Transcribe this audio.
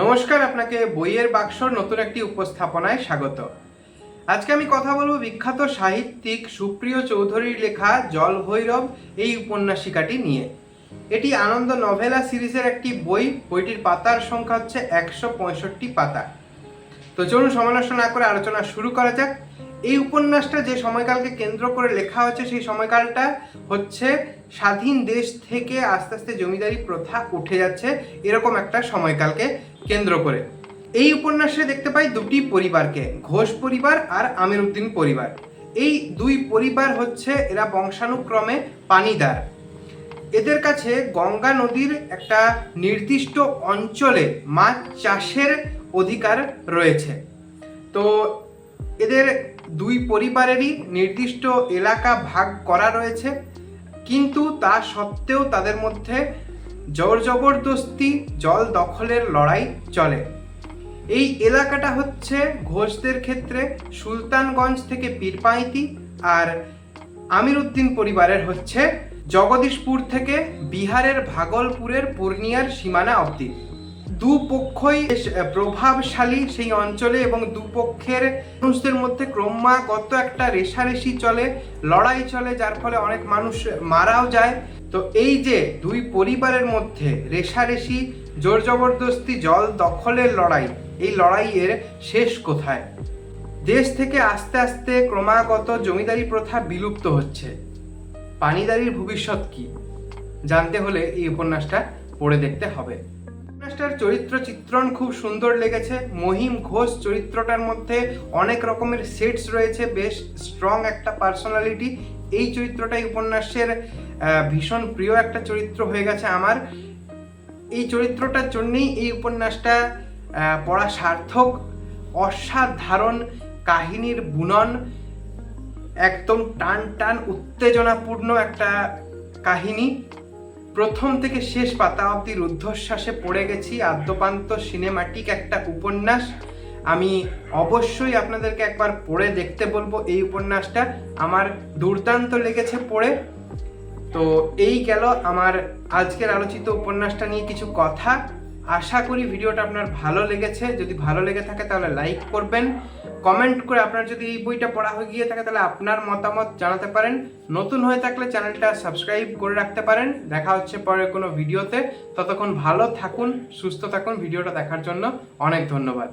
নমস্কার, আপনাকে বইয়ের বাক্সর নতুন একটি উপস্থাপনায় স্বাগত। আজকে আমি কথা বলব বিখ্যাত সাহিত্যিক সুপ্রিয় চৌধুরীর লেখা জল ভৈরব, এই উপন্যাসিকাটি নিয়ে। এটি আনন্দ নভেলা সিরিজের একটি বই, বইটির পাতার সংখ্যা হচ্ছে একশো পঁয়ষট্টি পাতা। তো চলুন সমালোচনা করে আলোচনা শুরু করা যাক। এই উপন্যাসটা যে সময়কালকে কেন্দ্র করে লেখা হচ্ছে সেই সময়কালটা হচ্ছে স্বাধীন দেশ থেকে আস্তে আস্তে জমিদারি প্রথা উঠে যাচ্ছে, এরকম একটা সময়কালকে কেন্দ্র করে। এই উপন্যাসে দেখতে পাই দুটি পরিবারকে, ঘোষ পরিবার আর আমির উদ্দিন পরিবার। এই দুই পরিবার হচ্ছে এরা বংশানুক্রমে পানিদার। এদের কাছে গঙ্গা নদীর একটা নির্দিষ্ট অঞ্চলে মাছ চাষের অধিকার রয়েছে। তো এদের দুই পরিবারেরই নির্দিষ্ট এলাকা ভাগ করা রয়েছে, কিন্তু তা সত্ত্বেও তাদের মধ্যে জোর জবরদস্তি জল দখলের লড়াই চলে। এই এলাকাটা হচ্ছে ঘোষদের ক্ষেত্রে সুলতানগঞ্জ থেকে পীরপাইতি আর আমির উদ্দিন পরিবারের হচ্ছে জগদীশপুর থেকে বিহারের ভাগলপুরের পূর্ণিয়ার সীমানা অবধি। দুপক্ষই বেশ প্রভাবশালী সেই অঞ্চলে এবং দুপক্ষের মানুষদের মধ্যে ক্রমাগত একটা রেশারেশি চলে, লড়াই চলে, যার ফলে অনেক মানুষ মারাও যায়। তো এই যে দুই পরিবারের মধ্যে রেশারেশি জোর জবরদস্তি জল দখলের লড়াই, এই লড়াইয়ের শেষ কোথায়? দেশ থেকে আস্তে আস্তে ক্রমাগত জমিদারি প্রথা বিলুপ্ত হচ্ছে। পানিদারির ভবিষ্যৎ কি? জানতে হলে এই উপন্যাসটা পড়ে দেখতে হবে। উপন্যাসটার চরিত্র চিত্রণ খুব সুন্দর লেগেছে। মহিম ঘোষ চরিত্রটার মধ্যে অনেক রকমের সেটস রয়েছে, বেশ স্ট্রং একটা পার্সোনালিটি এই চরিত্রটাই উপন্যাসের ভীষণ প্রিয় একটা চরিত্র হয়ে গেছে আমার। এই চরিত্রটার জন্যেই এই উপন্যাসটা পড়া সার্থক, অসাধারণ কাহিনীর বুনন, একদম টান টান উত্তেজনাপূর্ণ একটা কাহিনী। প্রথম থেকে শেষ পাতা অব্দি রুদ্ধশ্বাসে পড়ে গেছি। আদ্যপান্ত সিনেমাটিক একটা উপন্যাস। আমি অবশ্যই আপনাদেরকে একবার পড়ে দেখতে বলব এই উপন্যাসটা। আমার দুর্দান্ত লেগেছে পড়ে। তো এই গেল আমার আজকের আলোচিত উপন্যাসটা নিয়ে কিছু কথা। আশা করি ভিডিওটা আপনার ভালো লেগেছে। যদি ভালো লেগে থাকে তাহলে লাইক করবেন। কমেন্ট করে আপনার যদি এই বইটা পড়া হয়ে গিয়ে থাকে, তাহলে আপনার মতামত জানাতে পারেন। নতুন হয়ে থাকলে চ্যানেলটা সাবস্ক্রাইব করে রাখতে পারেন। দেখা হচ্ছে পরের কোনো ভিডিওতে ততক্ষণ ভালো থাকুন, সুস্থ থাকুন ভিডিওটা দেখার জন্য। অনেক ধন্যবাদ।